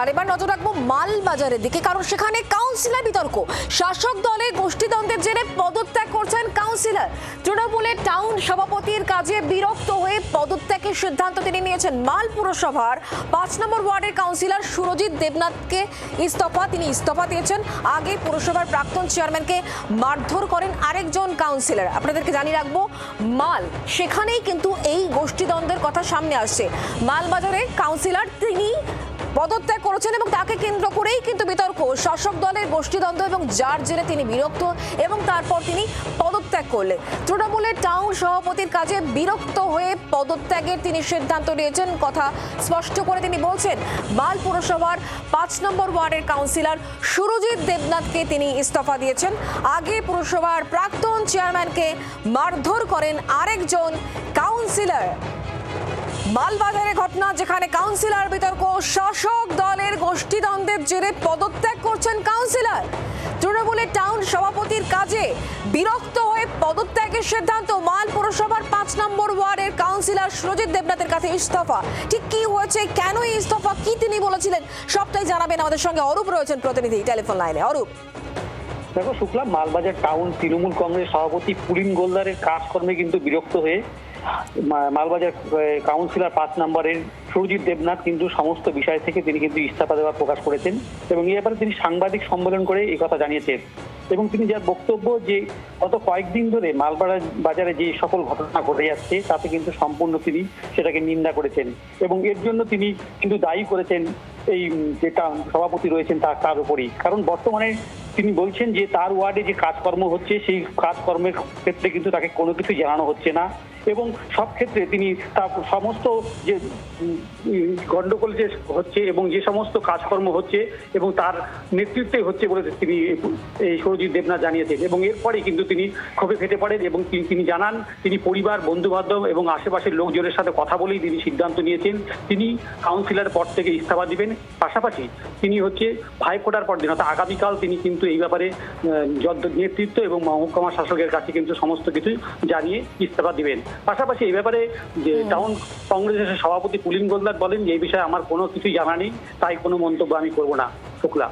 আর এবার নজর রাখব মাল বাজারের দিকে, কারণ সেখানে কাউন্সিলর বিতর্ক। শাসক দলের গোষ্ঠীদ্বন্দ্বের জেরে পদত্যাগ করছেন কাউন্সিলর তৃণমূলের টাউন সভাপতির কাজে বিরক্ত হয়ে পদত্যাগের সিদ্ধান্ত তিনি নিয়েছেন মাল পুরসভার। পাঁচ নম্বর ওয়ার্ডের কাউন্সিলর সুরজিৎ দেবনাথকে ইস্তফা, তিনি ইস্তফা দিয়েছেন। আগে পুরসভার প্রাক্তন চেয়ারম্যানকে মারধর করেন আরেকজন কাউন্সিলর আপনাদেরকে জানিয়ে রাখব, মাল, সেখানেই কিন্তু এই গোষ্ঠীদ্বন্দ্বের কথা সামনে আসছে। মালবাজারে কাউন্সিলর তিনি পদত্যাগ করেছেন এবং তাকে কেন্দ্র করেই কিন্তু বিতর্ক। শাসক দলের গোষ্ঠীদ্বন্দ্ব এবং যার জেরে তিনি বিরক্ত এবং তারপর তিনি পদত্যাগ করলেন। তৃণমূলের টাউন সভাপতির কাজে বিরক্ত হয়ে পদত্যাগের তিনি সিদ্ধান্ত নিয়েছেন। কথা স্পষ্ট করে তিনি বলছেন, মাল পুরসভার পাঁচ নম্বর ওয়ার্ডের কাউন্সিলর সুরজিৎ দেবনাথকে তিনি ইস্তফা দিয়েছেন। আগে পুরসভার প্রাক্তন চেয়ারম্যানকে মারধর করেন আরেকজন কাউন্সিলর। মালবাজারে ঘটনা যেখানে কাউন্সিলর বিতর্ক, শাসক দলের গোষ্ঠীদ্বন্দ্বের জেরে পদত্যাগ করছেন কাউন্সিলর। তৃণমূলের টাউন সভাপতির কাজে বিরক্ত হয়ে পদত্যাগের সিদ্ধান্ত মাল পুরসভার পাঁচ নম্বর ওয়ার্ডের কাউন্সিলর সুরজিৎ দেবনাথের কাছে ইস্তফা। ঠিক কি হয়েছে, কেন ইস্তফা, কি তিনি বলেছিলেন, সবটাই জানাবেন আমাদের সঙ্গে অরূপ রয়েছেন প্রতিনিধি টেলিফোন লাইনে। অরূপ। দেখো, শুক্লা, মালবাজার টাউন তৃণমূল কংগ্রেস সভাপতি পুলিন গোলদারের কাজকর্মে কিন্তু বিরক্ত হয়ে মালবাজার কাউন্সিলর পাঁচ নম্বরের সুরজিৎ দেবনাথ কিন্তু সমস্ত বিষয় থেকে তিনি কিন্তু ইস্তফা দেওয়ার প্রকাশ করেছেন এবং এই ব্যাপারে তিনি সাংবাদিক সম্মেলন করে এই কথা জানিয়েছেন। এবং তিনি যার বক্তব্য যে গত কয়েকদিন ধরে মালবাড়া বাজারে যে সকল ঘটনা ঘটে যাচ্ছে, তাতে কিন্তু সম্পূর্ণ তিনি সেটাকে নিন্দা করেছেন এবং এর জন্য তিনি কিন্তু দায়ী করেছেন এই যে সভাপতি রয়েছেন তার তার উপরেই। কারণ বর্তমানে তিনি বলছেন যে তার ওয়ার্ডে যে কাজকর্ম হচ্ছে, সেই কাজকর্মের ক্ষেত্রে কিন্তু তাকে কোনো কিছু জানানো হচ্ছে না। এবং সব ক্ষেত্রে তিনি তার সমস্ত যে গন্ডগোল যে হচ্ছে এবং যে সমস্ত কাজকর্ম হচ্ছে এবং তার নেতৃত্বে হচ্ছে বলে তিনি এই সৌরজিৎ দেবনাথ জানিয়েছেন। এবং এরপরে কিন্তু তিনি ক্ষোভে ফেটে পড়েন এবং তিনি- জানান, তিনি পরিবার বন্ধু বান্ধব এবং আশেপাশের লোকজনের সাথে কথা বলেই তিনি সিদ্ধান্ত নিয়েছেন। তিনি কাউন্সিলর পদ থেকে ইস্তফা দিবেন। পাশাপাশি তিনি হচ্ছে ভাইফোঁটার পর দিন, অর্থাৎ আগামীকাল তিনি কিন্তু এই ব্যাপারে নেতৃত্ব এবং মহকুমা শাসকের কাছে কিন্তু সমস্ত কিছু জানিয়ে ইস্তফা দিবেন। পাশাপাশি এই ব্যাপারে যে টাউন কংগ্রেসের সভাপতি পুলিন গোলদার বলেন যে এই বিষয়ে আমার কোনো কিছুই জানা নেই তাই কোনো মন্তব্য আমি করব না। শুক্লা।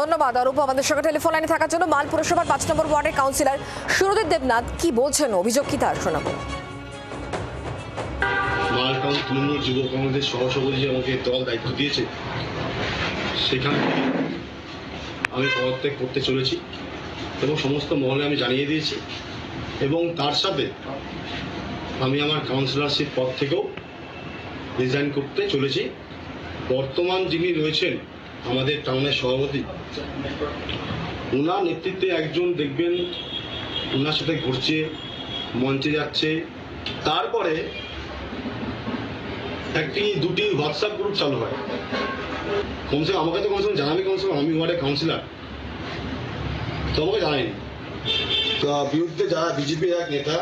ধন্যবাদ অরূপ আমাদের সঙ্গে টেলিফোন লাইনে থাকার জন্য মাল পুরসভার পাঁচ নম্বর ওয়ার্ডের কাউন্সিলর সুরজিৎ দেবনাথ কি বলছেন? অভিযোগ কি তার? শোনাবো। মালটাউন তৃণমূল যুব কংগ্রেসের সহসভাপতি যে আমাকে দল দায়িত্ব দিয়েছে সেখান থেকে আমি পদত্যাগ করতে চলেছি এবং সমস্ত মহলে আমি জানিয়ে দিয়েছি এবং তার সাথে আমি আমার কাউন্সিলরশিপ পদ থেকেও রিজাইন করতে চলেছি। বর্তমান যিনি রয়েছেন আমাদের টাউনের সভাপতি ওনার নেতৃত্বে একজন দেখবেন ওনার সাথে ঘুরছে, মঞ্চে যাচ্ছে। তারপরে একটি, দুটি হোয়াটসঅ্যাপ গ্রুপ চালু হয়। কমসে আমাকে তো কমসে কম জানাবে, কমসে কম আমি ওয়ার্ডের কাউন্সিলার তো আমাকে জানায়নি। তো বিরুদ্ধে যারা বিজেপি এক নেতা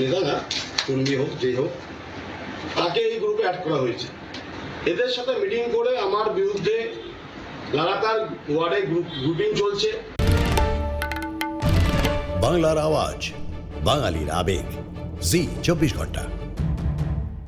নেতা না কর্মী হোক, যেই হোক, তাকে এই গ্রুপে অ্যাড করা হয়েছে। এদের সাথে মিটিং করে আমার বিরুদ্ধে লাগাতার ওয়ার্ডে গ্রুপ গ্রুপিং চলছে। বাংলার আওয়াজ, বাঙালির আবেগ। জি, চব্বিশ ঘণ্টা।